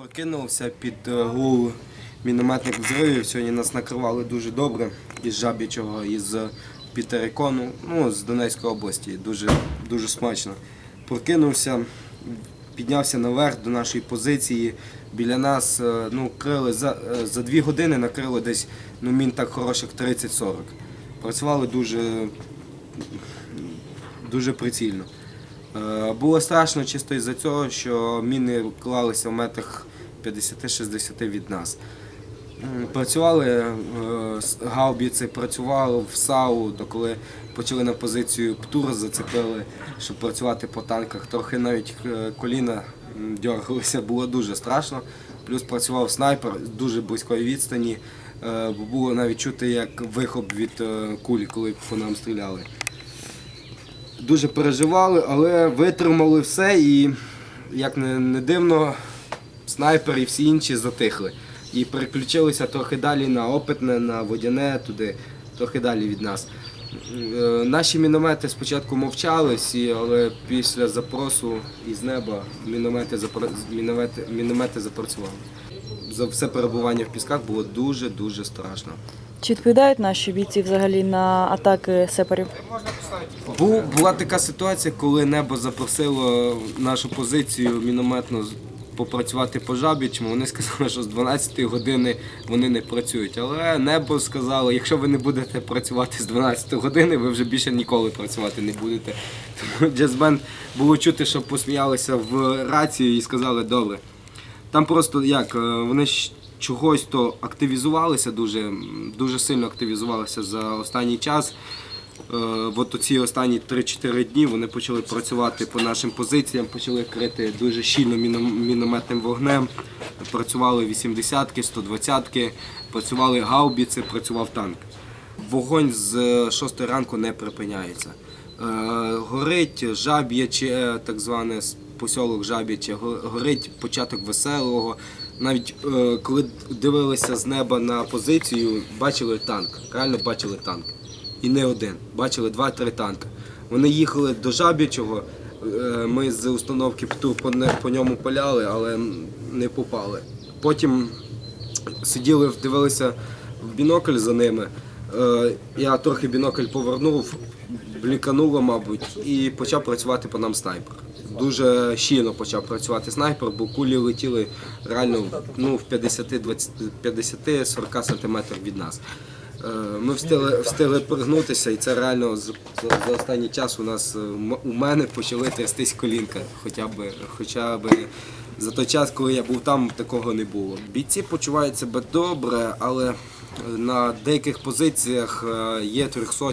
Прокинувся під е, гул мінометних взривів. Сьогодні нас накривали дуже добре із Жабічого, із Пітерикону, ну, з Донецької області. Дуже, дуже смачно. Прокинувся, піднявся наверх до нашої позиції. Біля нас е, ну, крили за, е, за дві години накрили десь ну, мін так хороших 30-40. Працювали дуже, дуже прицільно. Е, Було страшно чисто із-за цього, що міни клалися в метрах 50-60 від нас. Працювали е, гаубіці, працювали в САУ, коли почали на позицію ПТУР, зацепили, щоб працювати по танках. Трохи навіть е, коліна дергалися, було дуже страшно. Плюс працював снайпер з дуже близької відстані. Було навіть чути, як вихоп від кулі, коли по нам стріляли дуже переживали, але витримали все і, як не, дивно, снайпер і всі інші затихли. І переключилися трохи далі на опитне, на водяне, туди, трохи далі від нас. Е, Наші міномети спочатку мовчали всі, але після запросу із неба міномети, запра- міномети, міномети запрацювали. За все перебування в пісках було дуже-дуже страшно. Чи відповідають наші бійці взагалі на атаки сепарів? Бу, була така ситуація, коли небо запросило нашу позицію мінометно попрацювати по жабічому. Вони сказали, що з 12 години вони не працюють. Але небо сказало, якщо ви не будете працювати з 12 години, ви вже більше ніколи працювати не будете. Тому джазбенд було чути, що посміялися в рацію і сказали, добре. Там просто як, е, вони чогось то активізувалися дуже, дуже сильно активізувалися за останній час. Е, От оці останні 3-4 дні вони почали працювати по нашим позиціям, почали крити дуже щільно мінометним вогнем. Працювали 80-ки, 120-ки, працювали гаубіці, працював танк. Вогонь з 6 ранку не припиняється. Е, Горить жаб'яче, так зване посілок жаб'яче, го- горить початок веселого. Навіть е, коли дивилися з неба на позицію, бачили танк. Реально бачили танк. І не один. Бачили два-три танка. Вони їхали до жаб'ячого. е, Ми з установки ПТУ по, по ньому паляли, але не попали. Потім сиділи, дивилися в бінокль за ними. Е, Я трохи бінокль повернув, блікануло, мабуть, і почав працювати по нам снайпер. Дуже щільно почав працювати снайпер, бо кулі летіли реально ну, в 50-40 сантиметрів від нас. Е, Ми встигли, встигли пригнутися, і це реально за, за останній час у нас е, у мене почали трястись колінка. Хоча б, хоча б за той час, коли я був там, такого не було. Бійці почувають себе добре, але е, на деяких позиціях є 300